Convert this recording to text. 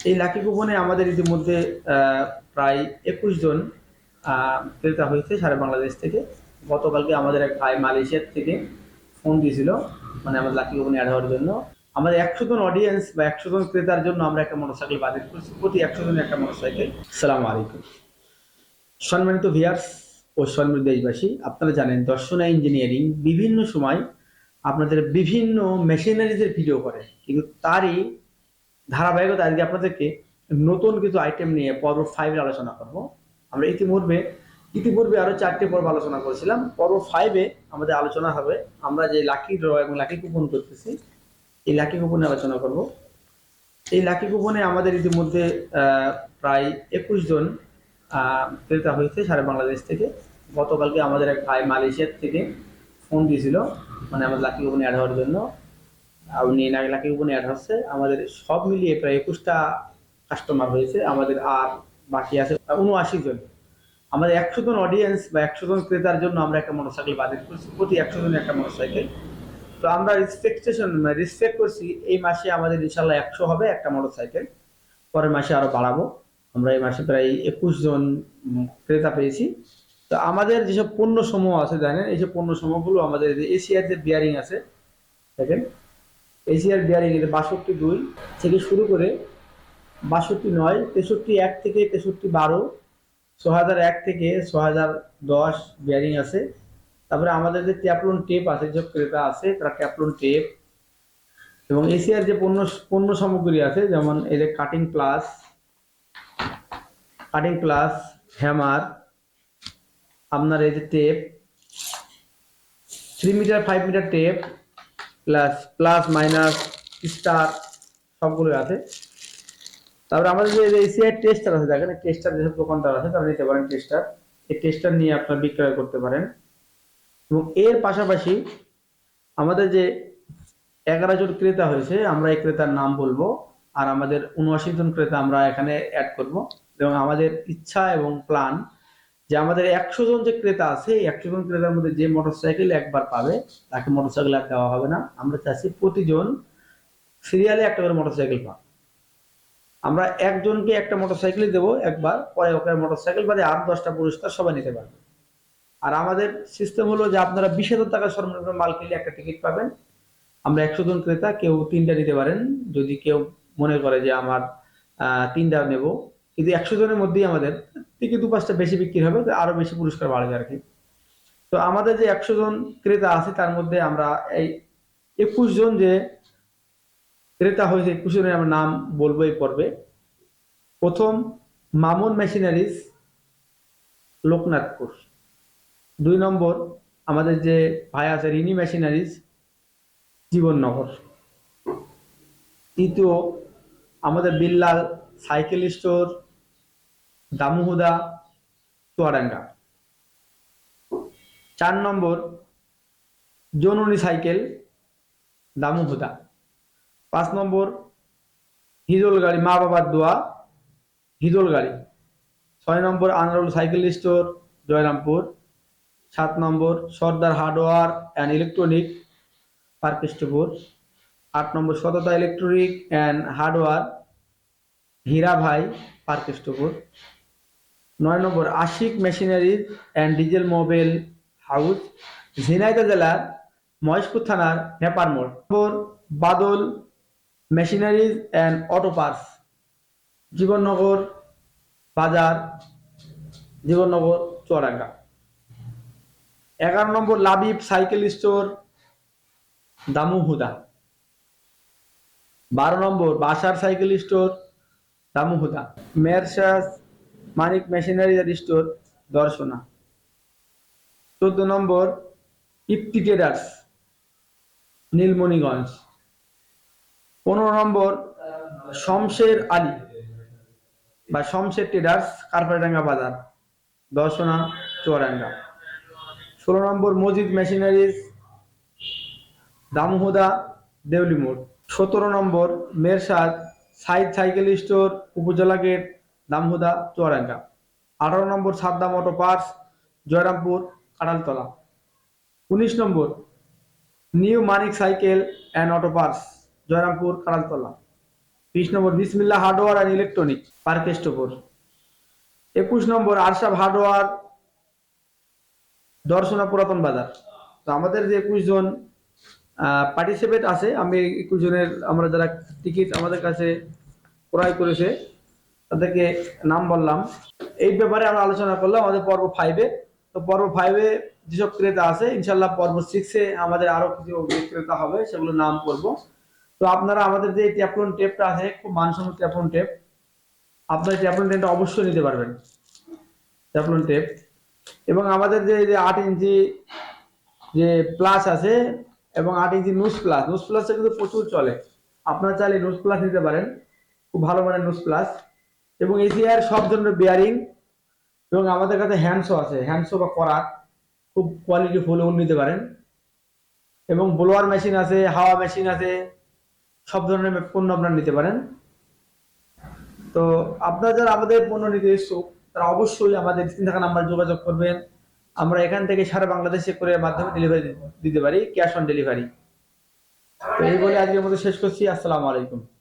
এই লাকি কুপনে আমাদের ইতিমধ্যে প্রায় একুশ জন ক্রেতা হয়েছে সারা বাংলাদেশ থেকে। গতকালকে আমাদের এক ভাই মালয়েশিয়ার থেকে ফোন দিয়েছিল মানে আমাদের লাকি কুপনে অ্যাড হওয়ার জন্য। আমাদের একশো জন অডিয়েন্স বা একশো জন ক্রেতার জন্য আমরা একটা মোটরসাইকেল বাজেট করছি। প্রতি একশো জনের একটা মোটরসাইকেল সালাম আলাইকুম। সম্মানিত ভিয়ার্স ও সম্মানিত দেশবাসী, আপনারা জানেন দর্শনা ইঞ্জিনিয়ারিং বিভিন্ন সময় আপনাদের বিভিন্ন মেশিনারিজের ভিডিও করে। কিন্তু তারই ধারাবাহিকতা আজকে আপনাদেরকে নতুন কিছু আইটেম নিয়ে পর্ব ফাইভের আলোচনা করব। আমরা ইতিপূর্বে ইতিপূর্বে আরও চারটে পর্ব আলোচনা করেছিলাম। পর্ব ফাইভে আমাদের আলোচনা হবে। আমরা যে লাকি ড্র এবং লাকি কুপন করতেছি, এই লাকি কুপনে আলোচনা করব। এই লাকি কুপনে আমাদের ইতিমধ্যে প্রায় একুশ জন ক্রেতা হয়েছে সারা বাংলাদেশ থেকে। গতকালকে আমাদের এক ভাই মালয়েশিয়ার থেকে ফোন দিয়েছিল মানে আমাদের লাকি কুপনে অ্যাড হওয়ার জন্য। উনি নাগলাকি হচ্ছে আমাদের সব মিলিয়ে প্রায় একুশটা কাস্টমার হয়েছে। আমাদের আর বাকি আছে উনআশি জন। আমাদের একশো জন অডিয়েন্স বা একশো জন ক্রেতার জন্য আমরা একটা মোটরসাইকেল বাজেট করছি। প্রতি একশো জনের একটা মোটরসাইকেল তো আমরা রেসপেকটেশন রেসপেক্ট করছি, এই মাসে আমাদের ইনশাল্লাহ একশো হবে একটা মোটরসাইকেল পরের মাসে আরও বাড়াবো। আমরা এই মাসে প্রায় একুশ জন ক্রেতা পেয়েছি। তো আমাদের যেসব পণ্য সমূহ আছে, জানেন? এইসব পণ্য সমূহগুলো আমাদের এশিয়ার যে বিয়ারিং আছে, দেখেন? এশিয়ার বিয়ারিং এর বাষট্টি দুই থেকে শুরু করে বাষট্টি নয়, তেষট্টি এক থেকে তেষট্টি বারো ছ হাজার এক থেকে ছ হাজার দশ বিয়ারিং আছে। তারপরে আমাদের যে ট্যাপলন টেপ আছে, যে ক্রেতা আছে, তারা ট্যাপলন টেপ। এবং এশিয়ার যে পণ্য পণ্য সামগ্রী আছে, যেমন এই যে cutting plus cutting plus hammer আপনার এই যে tape three metre five metre tape plus plus minus star সবগুলো আছে। তারপরে আমাদের যে এসিআই টেস্টার আছে, দেখেন টেস্টার যেসব দোকানদার আছে, তারা নিতে পারেন টেস্টার এই টেস্টার নিয়ে আপনারা বিক্রয় করতে পারেন। এবং এর পাশাপাশি আমাদের যে এগারো জন ক্রেতা হয়েছে, আমরা এই ক্রেতার নাম বলব। আর আমাদের উনআশি জন ক্রেতা আমরা এখানে অ্যাড করব। এবং আমাদের ইচ্ছা এবং প্ল্যান যে আমাদের একশো জন যে ক্রেতা আছে একশো জন ক্রেতার মধ্যে যে মোটরসাইকেল একবার পাবে, তাকে মোটরসাইকেল আর দেওয়া হবে না। আমরা চাচ্ছি প্রতিজন সিরিয়ালে একটা করে মোটরসাইকেল পাবে আমরা একজনকে একটা মোটরসাইকেলই দেবো একবার, পরে ওকে মোটরসাইকেল বাদে আট দশটা পুরস্কার সবাই নিতে পারবে। আর আমাদের সিস্টেম হলো যে আপনারা বিশ হাজার টাকা সর্বনিম্ন মাল কিনলে একটা টিকিট পাবেন। আমরা একশো জন ক্রেতা, কেউ তিনটা নিতে পারেন। যদি কেউ মনে করে যে আমার তিনটা নেব কিন্তু একশো জনের মধ্যেই আমাদের, থেকে দু পাঁচটা বেশি বিক্রি হবে আরও বেশি পুরস্কার বাড়বে আর কি। তো আমাদের যে একশো জন ক্রেতা আছে, তার মধ্যে আমরা এই একুশ জন যে ক্রেতা হয়েছে, একুশ জনের আমরা নাম বলব এই পর্বে। প্রথম মামুন মেশিনারিজ, লোকনাথপুর। দুই নম্বর আমাদের যে ভাই আছে, রিনি মেশিনারিজ, জীবননগর। তৃতীয়, আমাদের বিল্লাল সাইকেল স্টোর দামুহুদা চুয়াডাঙ্গা। চার নম্বর, জননী সাইকেল, দামুহুদা। পাঁচ নম্বর, হিজল গাড়ি, মা বাবার দোয়া, হিজল গাড়ি। ছয় নম্বর, আনারুল সাইকেল স্টোর, জয়রামপুর। সাত নম্বর, Sardar hardware and electronic Parkestopur আট নম্বর, সততা ইলেকট্রনিক অ্যান্ড হার্ডওয়ার হীরা ভাই পার্কেষ্টপুর নয় number, Ashik machineries and diesel mobile house Jhenaidah জেলার মহেশপুর থানার নেপার মোড়। Number, Badal machineries and auto parts Jibannagar বাজার, জীবননগর চুয়াডাঙ্গা এগারো number, Labib cycle store, Damurhuda. বারো number, Basar cycle store, Damurhuda. মেরশাস Manik machinery store Darshana. চোদ্দ নম্বর ইফতি ট্রেডার্স নীলমণিগঞ্জ। পনেরো নম্বর, শমশের আলী বা শমশের ট্রেডার্স কারপাডাঙ্গা বাজার। দর্শনা, চুয়াডাঙ্গা। ষোলো নম্বর, মজিদ মেশিনারিজ, দামুহুদা দেউলি মোড় সতেরো নম্বর, মেরসাদ, সাইদ সাইকেল স্টোর, উপজেলা গেট দামহুদা, চুয়াডাঙ্গা। আঠারো number Saddam auto parts Joyrampur, Kanthaltala. উনিশ number, new Manik cycle and auto parts Joyrampur, Kanthaltala. বিশ number, Bismillah hardware and electronic, park স্টোপুর একুশ নম্বর, আরশাব হার্ডওয়ার, দর্শনা পুরাতন বাজার। তো আমাদের যে একুশ জন পার্টিসিপেট আছে, আমি একুশ জনের, আমরা যারা টিকিট আমাদের কাছে ক্রয় করেছে তাদেরকে নাম বললাম। এই ব্যাপারে আমরা আলোচনা করলাম আমাদের পর্ব ফাইভে তো পর্ব ফাইভে যেসব ক্রেতা আছে ইনশাল্লাহ পর্ব সিক্সে আমাদের আরও কিছু ক্রেতা হবে সেগুলো নাম করব তো আপনারা আমাদের যে ট্যাপলন টেপটা আছে, খুব মানসম্মত ট্যাপলন টেপ আপনার ট্যাপলন টেপটা অবশ্যই নিতে পারবেন। ট্যাপলন টেপ এবং আমাদের যে যে আট ইঞ্চি যে প্লাস আছে, এবং আট ইঞ্চি নুস প্লাস নুস প্লাসটা কিন্তু প্রচুর চলে। আপনারা চাইলে নুস প্লাস নিতে পারেন। খুব ভালো মানের নুস প্লাস এবং এসিআর সব ধরনের বেয়ারিং এবং আমাদের কাছে হ্যান্ডসো আছে। হ্যান্ডসো বা করাত খুব কোয়ালিটি ফুল নিতে পারেন। এবং ব্লোয়ার মেশিন আছে, হাওয়া মেশিন আছে, সব ধরনের পণ্য আপনারা নিতে পারেন। তো আপনারা যারা আমাদের পণ্য নিতে ইচ্ছুক তারা অবশ্যই আমাদের স্ক্রিন থাকা নাম্বার যোগাযোগ করবেন। আমরা এখান থেকে সারা বাংলাদেশে করে মাধ্যমে ডেলিভারি দিতে পারি ক্যাশ অন ডেলিভারি তো এই বলে আজকের মতো শেষ করছি। আসসালামু আলাইকুম।